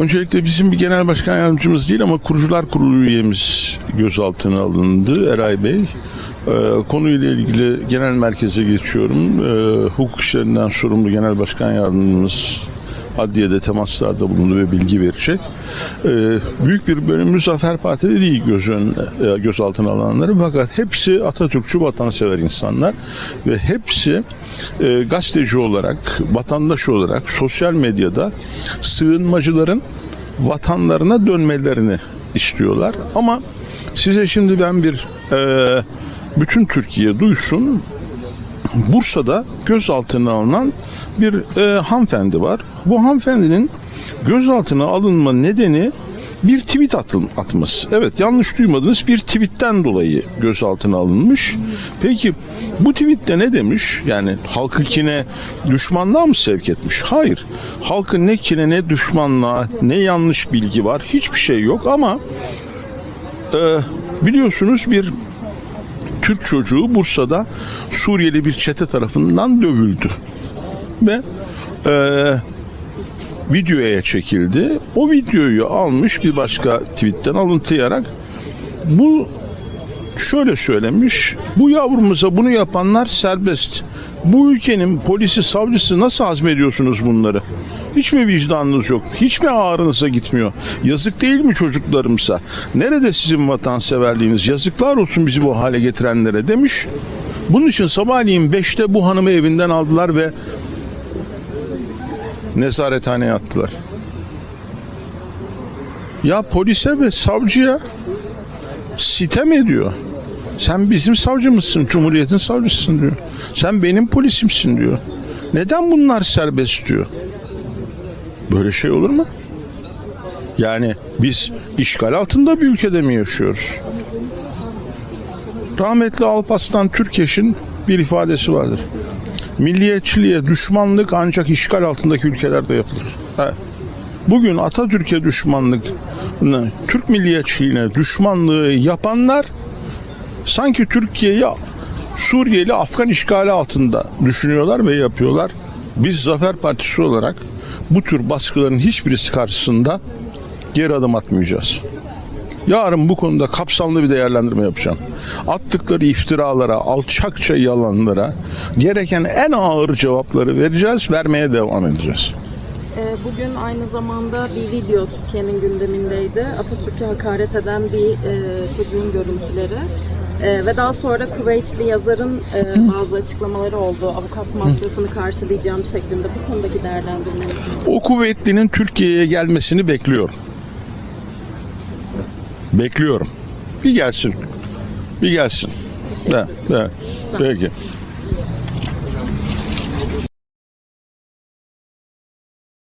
Öncelikle bizim bir genel başkan yardımcımız değil ama kurucular kurulu üyemiz gözaltına alındı Eray Bey. Ee, konuyla ilgili genel merkeze geçiyorum. Ee, hukuk işlerinden sorumlu genel başkan yardımcımız adliyede temaslarda bulundu ve bilgi verecek. Ee, büyük bir bölümü Zafer Partili değil göz önüne, e, gözaltına alanları fakat hepsi Atatürkçü vatansever insanlar ve hepsi e, gazeteci olarak, vatandaş olarak sosyal medyada sığınmacıların vatanlarına dönmelerini istiyorlar. Ama size şimdi ben bir e, bütün Türkiye duysun Bursa'da gözaltına alınan bir e, hanımefendi var. Bu hanımefendinin gözaltına alınma nedeni bir tweet atıl- atması. Evet yanlış duymadınız bir tweetten dolayı gözaltına alınmış. Peki bu tweette ne demiş? Yani halkı kine düşmanlığa mı sevk etmiş? Hayır. Halkı ne kine ne düşmanlığa ne yanlış bilgi var hiçbir şey yok ama e, biliyorsunuz bir Türk çocuğu Bursa'da Suriyeli bir çete tarafından dövüldü. Ve e, videoya çekildi. O videoyu almış bir başka tweetten alıntılayarak bu şöyle söylemiş. Bu yavrumuza bunu yapanlar serbest. Bu ülkenin polisi, savcısı nasıl hazmediyorsunuz bunları? Hiç mi vicdanınız yok? Hiç mi ağrınıza gitmiyor? Yazık değil mi çocuklarımıza? Nerede sizin vatanseverliğiniz? Yazıklar olsun bizi bu hale getirenlere demiş. Bunun için sabahleyin 5'te bu hanımı evinden aldılar ve nezarethaneye attılar. Ya polise ve savcıya sitem ediyor. Sen bizim savcımızsın, Cumhuriyet'in savcısısın diyor. Sen benim polisimsin diyor. Neden bunlar serbest diyor? Böyle şey olur mu? Yani biz işgal altında bir ülkede mi yaşıyoruz? Rahmetli Alparslan Türkeş'in bir ifadesi vardır. Milliyetçiliğe düşmanlık ancak işgal altındaki ülkelerde yapılır. Bugün Atatürk'e düşmanlık, Türk milliyetçiliğine düşmanlığı yapanlar sanki Türkiye'yi Suriyeli Afgan işgali altında düşünüyorlar ve yapıyorlar. Biz Zafer Partisi olarak bu tür baskıların hiçbirisi karşısında geri adım atmayacağız. Yarın bu konuda kapsamlı bir değerlendirme yapacağım. Attıkları iftiralara, alçakça yalanlara gereken en ağır cevapları vereceğiz, vermeye devam edeceğiz. Ee, Bugün aynı zamanda bir video Türkiye'nin gündemindeydi. Atatürk'e hakaret eden bir e, çocuğun görüntüleri. E, ve daha sonra Kuveytli yazarın e, bazı açıklamaları oldu. Avukat masrafını karşılayacağım şeklinde. Bu konudaki değerlendirmeniz? O kuvvetlinin Türkiye'ye gelmesini bekliyorum. Bekliyorum. Bir gelsin. Bir gelsin. Evet, evet. Peki.